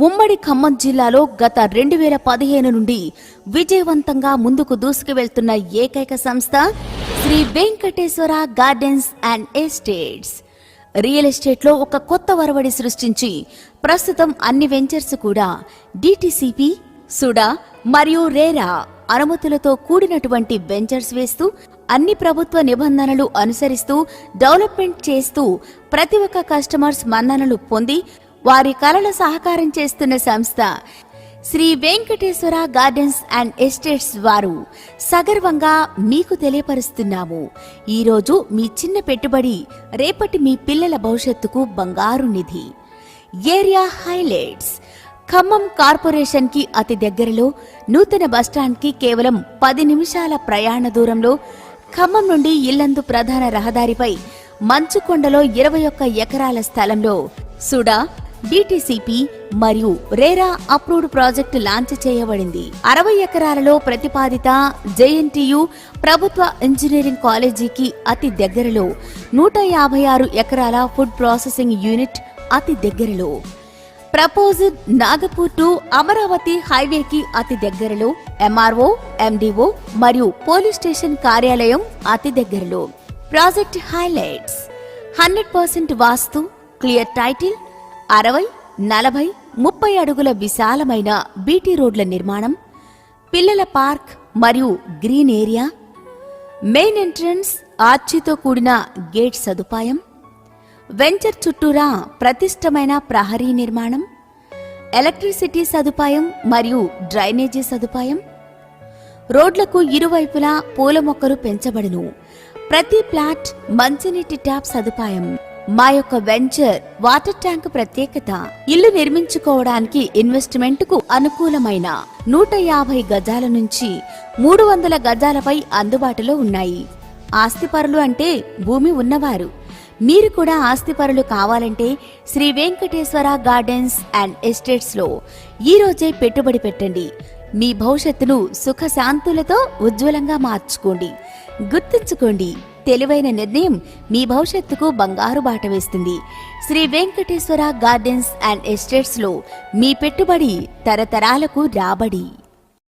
ఉమ్మడి ఖమ్మం జిల్లాలో గత రెండు వేల పదిహేను నుండి విజయవంతంగా ముందుకు దూసుకువెళ్తున్న ఏకైక సంస్థ Shri Venkateswara gardens and estates. Real ఎస్టేట్లో ఒక కొత్త వరవడి సృష్టించి ప్రస్తుతం అన్ని వెంచర్స్ కూడా డిటిసిపి సుడా మరియు రేరా అనుమతులతో కూడినటువంటి వెంచర్స్ వేస్తూ అన్ని ప్రభుత్వ నిబంధనలు అనుసరిస్తూ డెవలప్మెంట్ చేస్తూ ప్రతి ఒక్క కస్టమర్స్ మన్ననలు పొంది వారి కళలు సహకారం చేస్తున్న సంస్థ Shri Venkateswara gardens and estates వారు సగర్వంగా మీకు తెలియపరుస్తున్నాము. ఈరోజు మీ చిన్న పెట్టుబడి రేపటి మీ పిల్లల భవిష్యత్తుకు బంగారు నిధి. Area highlights. ఖమ్మం కార్పొరేషన్కి అతి దగ్గరలో నూతన బస్టాండ్కి కేవలం పది నిమిషాల ప్రయాణ దూరంలో ఖమ్మం నుండి ఇల్లందు ప్రధాన రహదారిపై మంచుకొండలో ఇరవై ఒక్క ఎకరాల స్థలంలో సుడా డిటిసిపి మరియు రేరా అప్రూవ్డ్ ప్రాజెక్టు లాంచ్ చేయబడింది. అరవై ఎకరాలలో ప్రతిపాదిత జేఎన్టీయు ప్రభుత్వ ఇంజనీరింగ్ కాలేజీకి అతి దగ్గరలో నూట యాభై ఆరు ఎకరాల ఫుడ్ ప్రాసెసింగ్ యూనిట్ అతి దగ్గరలో. ప్రపోజ్డ్ నాగపూర్ టు అమరావతి హైవేకి అతి దగ్గరలో ఎంఆర్ఓ ఎండిఓ మరియు పోలీస్ స్టేషన్ కార్యాలయం అతి దగ్గరలో. Project highlights. Hundred percent vastu clear title అరవై నలభై ముప్పై అడుగుల విశాలమైన బీటీ రోడ్ల నిర్మాణం పిల్లల పార్క్ మరియు గ్రీన్ ఏరియా మెయిన్ ఎంట్రన్స్ ఆర్చితో కూడిన గేట్ సదుపాయం వెంచర్ చుట్టూరా ప్రతిష్టమైన ప్రహరీ నిర్మాణం ఎలక్ట్రిసిటీ సదుపాయం మరియు డ్రైనేజీ సదుపాయం రోడ్లకు ఇరువైపులా పూల మొక్కలు పెంచబడును. ప్రతి ప్లాట్ మంచినీటి ట్యాప్ సదుపాయం. మా యొక్క వెంచర్ వాటర్ ట్యాంక్ ప్రత్యేకత ఇల్లు నిర్మించుకోవడానికి ఇన్వెస్ట్మెంట్కు అనుకూలమైన నూట యాభై గజాల నుంచి మూడు వందల గజాలపై అందుబాటులో ఉన్నాయి. ఆస్తిపరులు అంటే భూమి ఉన్నవారు. మీరు కూడా ఆస్తిపరులు కావాలంటే శ్రీ వెంకటేశ్వర గార్డెన్స్ అండ్ ఎస్టేట్స్లో పెట్టుబడి పెట్టండి. మీ భవిష్యత్తును సుఖశాంతులతో ఉజ్వలంగా మార్చుకోండి. గుర్తుంచుకోండి తెలివైన నిర్ణయం మీ భవిష్యత్తుకు బంగారు బాట వేస్తుంది. శ్రీ వెంకటేశ్వర గార్డెన్స్ అండ్ ఎస్టేట్స్లో మీ పెట్టుబడి తరతరాలకు రాబడి.